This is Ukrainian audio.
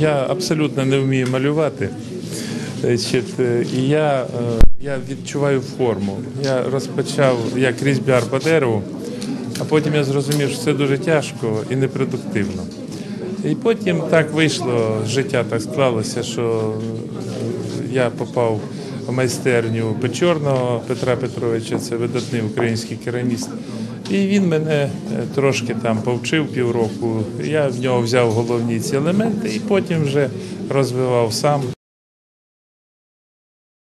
я абсолютно не вмію малювати. Е, і я, е, я відчуваю форму. Я розпочав як різьбяр по дереву, а потім я зрозумів, що це дуже тяжко і непродуктивно. І потім так вийшло, життя так склалося, що я попав в майстерню Печорного Петра Петровича, це видатний український кераміст. І він мене е, трошки там повчив півроку. Я в нього взяв головні ці елементи і потім вже розвивав сам.